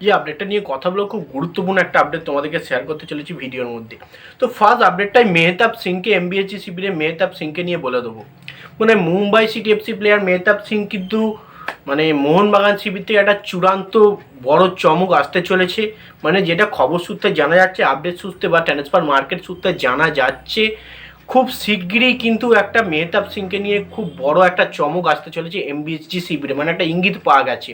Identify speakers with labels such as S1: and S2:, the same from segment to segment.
S1: যে আপডেটটা নিয়ে কথা বলো খুব গুরুত্বপূর্ণ একটা আপডেট তোমাদেরকে শেয়ার করতে চলেছি ভিডিওর মধ্যে। তো ফার্স্ট আপডেটটাই মেহতাব সিংকে এমবিএসজি শিবিরে মেহতাব সিংকে নিয়ে বলে দেবো। মানে Mumbai City FC player Mehtab Singh কিন্তু মানে মোহনবাগান শিবির থেকে একটা চূড়ান্ত বড় চমক আসতে চলেছে। মানে যেটা খবর সূত্রে জানা যাচ্ছে আপডেট সূত্রে বা ট্রান্সফার মার্কেট সূত্রে জানা যাচ্ছে। খুব শিগগিরই কিন্তু একটা মেহতাব সিংকে নিয়ে খুব বড় একটা চমক আসতে চলেছে এমবিএসজি শিবিরে মানে একটা ইঙ্গিত পাওয়া গেছে।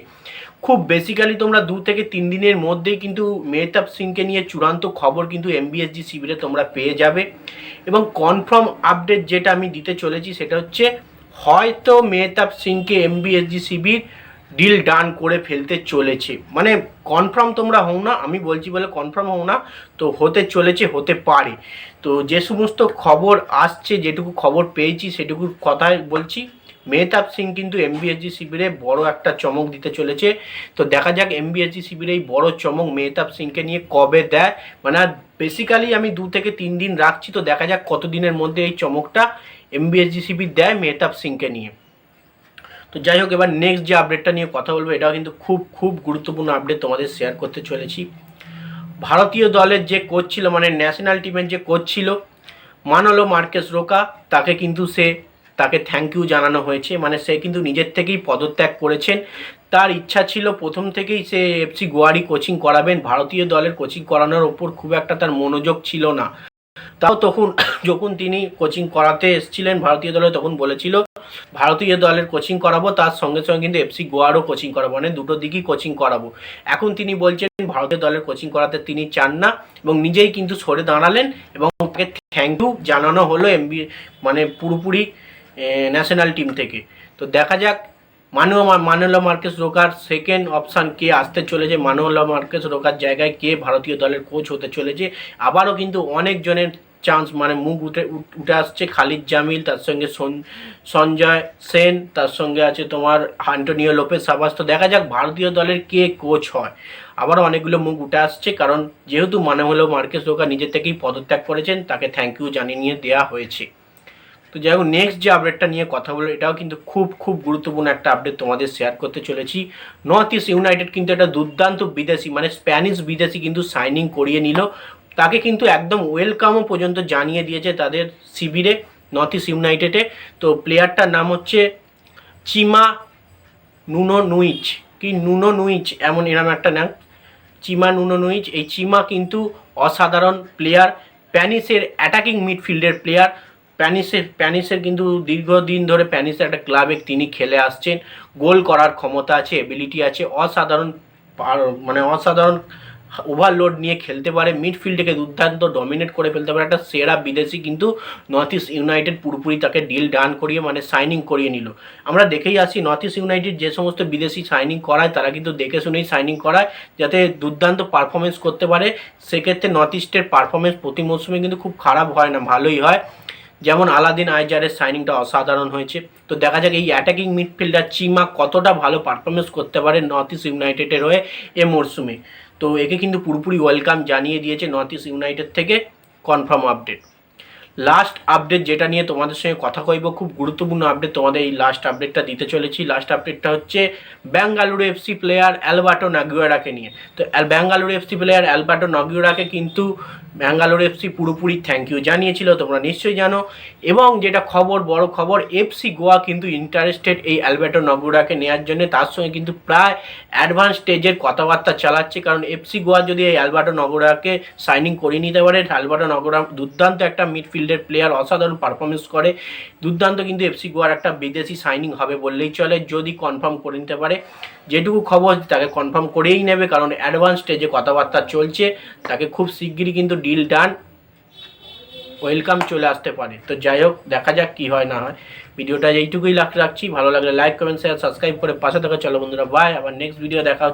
S1: খুব বেসিক্যালি তোমরা দু থেকে তিন দিনের মধ্যেই কিন্তু মেহতাব সিংকে নিয়ে চূড়ান্ত খবর কিন্তু এমবিএসজি শিবিরে তোমরা পেয়ে যাবে। এবং কনফার্ম আপডেট যেটা আমি দিতে চলেছি সেটা হচ্ছে, হয়তো মেহতাব সিংকে এমবিএসজি শিবির ডিল ডান করে ফেলতে চলেছে। মানে কনফার্ম তোমরা হও না, আমি বলছি বলে কনফার্ম হও না, তো হতে চলেছে, হতে পারে। তো যে সমস্ত খবর আসছে, যেটুকু খবর পেয়েছি, সেটুকু কথাই বলছি। মেহতাব সিং কিন্তু এমবিএসজি শিবিরে বড় একটা চমক দিতে চলেছে। তো দেখা যাক এমবিএসজি শিবিরে এই বড় চমক মেহতাব সিংকে নিয়ে কবে দেয়। মানে বেসিক্যালি আমি দু থেকে তিন দিন রাখছি, তো দেখা যাক কতদিনের মধ্যে এই চমকটা এমবিএসজি শিবির দেয় মেহতাব সিংকে নিয়ে। তো যাই হোক, এবার নেক্সট যে আপডেটটা নিয়ে কথা বলব, এটাও কিন্তু খুব খুব গুরুত্বপূর্ণ আপডেট তোমাদের শেয়ার করতে চলেছি। ভারতীয় দলের যে কোচ ছিল মানে ন্যাশনাল টিমের যে কোচ ছিল, মানলো মার্কেস রোকা, তাকে কিন্তু সে, তাকে থ্যাংক ইউ জানানো হয়েছে। মানে সে কিন্তু নিজের থেকেই পদত্যাগ করেছেন। তার ইচ্ছা ছিল প্রথম থেকেই সে এফসি গোয়ারি কোচিং করাবেন। ভারতীয় দলের কোচিং করানোর ওপর খুব একটা তার মনোযোগ ছিল না। তাও তখন, যখন তিনি কোচিং করাতে এসেছিলেন, ভারতীয় দলে তখন বলেছিল ভারতীয় দলের কোচিং করাবো, তার সঙ্গে সঙ্গে কিন্তু এফসি গোয়ারও কোচিং করাবো মানে দুটো দিকই কোচিং করাবো। এখন তিনি বলছেন, ভারতীয় দলের কোচিং করাতে তিনি চান না এবং নিজেই কিন্তু সরে দাঁড়ালেন এবং তাকে থ্যাংক ইউ জানানো হলো এমবি মানে পুরোপুরি ন্যাশনাল টিম থেকে। তো দেখা যাক মানুয়া মানুলা মার্কেস রোকার সেকেন্ড অপশান কে আসতে চলেছে মানুলা মার্কেস রোকার জায়গায় কে ভারতীয় দলের কোচ হতে চলেছে। আবারও কিন্তু অনেকজনের চান্স মানে মুখ উঠে, উঠ- আসছে খালিদ জামিল, তার সঙ্গে সঞ্জয় সেন, তার সঙ্গে আছে তোমার আন্টোনিও লোপেস সাবাস। তো দেখা যাক ভারতীয় দলের কে কোচ হয়। আবারও অনেকগুলো মুখ উঠে আসছে, কারণ যেহেতু মানে হলো মার্কেস রোকা নিজে থেকেই পদত্যাগ করেছেন, তাকে থ্যাংক ইউ জানিয়ে নিয়ে দেওয়া হয়েছে। তো যাই হোক নেক্সট যে আপডেটটা নিয়ে কথা বলো এটাও কিন্তু খুব খুব গুরুত্বপূর্ণ একটা আপডেট তোমাদের শেয়ার করতে চলেছি। নর্থ ইস্ট ইউনাইটেড কিন্তু একটা দুর্দান্ত বিদেশি মানে স্প্যানিশ বিদেশি কিন্তু সাইনিং করিয়ে নিল। তাকে কিন্তু একদম ওয়েলকামও পর্যন্ত জানিয়ে দিয়েছে তাদের শিবিরে নর্থ ইস্ট ইউনাইটেডে তো প্লেয়ারটার নাম হচ্ছে চিমা নুনো নুইচ কি নুনো নুইচ এমন এরম একটা নাম। চিমা নুনো নুইচ এই চিমা কিন্তু অসাধারণ প্লেয়ার প্যানিসের অ্যাটাকিং মিডফিল্ডের প্লেয়ার প্যানিসের প্যানিসের কিন্তু দীর্ঘদিন ধরে প্যানিসের একটা ক্লাবে তিনি খেলে আসছেন। গোল করার ক্ষমতা আছে এবিলিটি আছে। অসাধারণ মানে অসাধারণ ওভারলোড নিয়ে খেলতে পারে, মিডফিল্ডকে দুর্দান্ত ডমিনেট করে ফেলতে পারে, একটা সেরা বিদেশি কিন্তু নর্থ ইস্ট ইউনাইটেড পুরোপুরি তাকে ডিল ডান করিয়ে মানে সাইনিং করিয়ে নিল। আমরা দেখেই আসি নর্থ ইস্ট ইউনাইটেড যে সমস্ত বিদেশি সাইনিং করায়, তারা কিন্তু দেখে শুনেই সাইনিং করায়, যাতে দুর্দান্ত পারফরমেন্স করতে পারে। সেক্ষেত্রে নর্থ ইস্টের পারফরমেন্স প্রতি মৌসুমে কিন্তু খুব খারাপ হয় না, ভালোই হয়। যেমন আলাদিন আইজারের সাইনিংটা অসাধারণ হয়েছে। তো দেখা যাক এই অ্যাটাকিং মিডফিল্ডার চিমা কতটা ভালো পারফরমেন্স করতে পারে নর্থ ইস্ট ইউনাইটেডের হয়ে এ মরশুমে তো একে কিন্তু পুরোপুরি ওয়েলকাম জানিয়ে দিয়েছে নর্থ ইস্ট ইউনাইটেড থেকে কনফার্ম আপডেট। লাস্ট আপডেট যেটা নিয়ে তোমাদের সঙ্গে কথা কইব, খুব গুরুত্বপূর্ণ আপডেট তোমাদের এই লাস্ট আপডেটটা দিতে চলেছি। লাস্ট আপডেটটা হচ্ছে ব্যাঙ্গালুরু এফসি প্লেয়ার অ্যালবার্টো নাগুয়ারাকে নিয়ে। তো ব্যাঙ্গালুরু এফসি প্লেয়ার অ্যালবার্টো নাগুয়ারাকে কিন্তু ব্যাঙ্গালোর এফসি পুরোপুরি থ্যাংক ইউ জানিয়েছিল, তোমরা নিশ্চয়ই জানো। এবং যেটা খবর, বড় খবর, এফসি গোয়া কিন্তু ইন্টারেস্টেড এই অ্যালবার্টো নগুরাকে নেওয়ার জন্য, তার সঙ্গে কিন্তু প্রায় অ্যাডভান্স স্টেজের কথাবার্তা চালাচ্ছে। কারণ এফসি গোয়া যদি এই অ্যালবার্টো নগরাকে সাইনিং করিয়ে নিতে পারে, অ্যালবার্টো নগরা দুর্দান্ত একটা মিডফিল্ডের প্লেয়ার অসাধারণ পারফরমেন্স করে। দুর্দান্ত কিন্তু এফসি গোয়ার একটা বিদেশি সাইনিং হবে বললেই চলে, যদি কনফার্ম করে নিতে পারে। যেটুকু খবর, তাকে কনফার্ম করেই নেবে, কারণ অ্যাডভান্স স্টেজে কথাবার্তা চলছে। তাকে খুব শিগগিরই কিন্তু ডিল ডান ওয়েলকাম চলে আসতে পারে। তো যাই হোক, দেখা যাক কী হয়, না হয়। ভিডিওটা এইটুকুই রাখছি। ভালো লাগলে লাইক কমেন্ট শেয়ার সাবস্ক্রাইব করে পাশে থাকা। চলো বন্ধুরা বাই আবার নেক্সট ভিডিও দেখা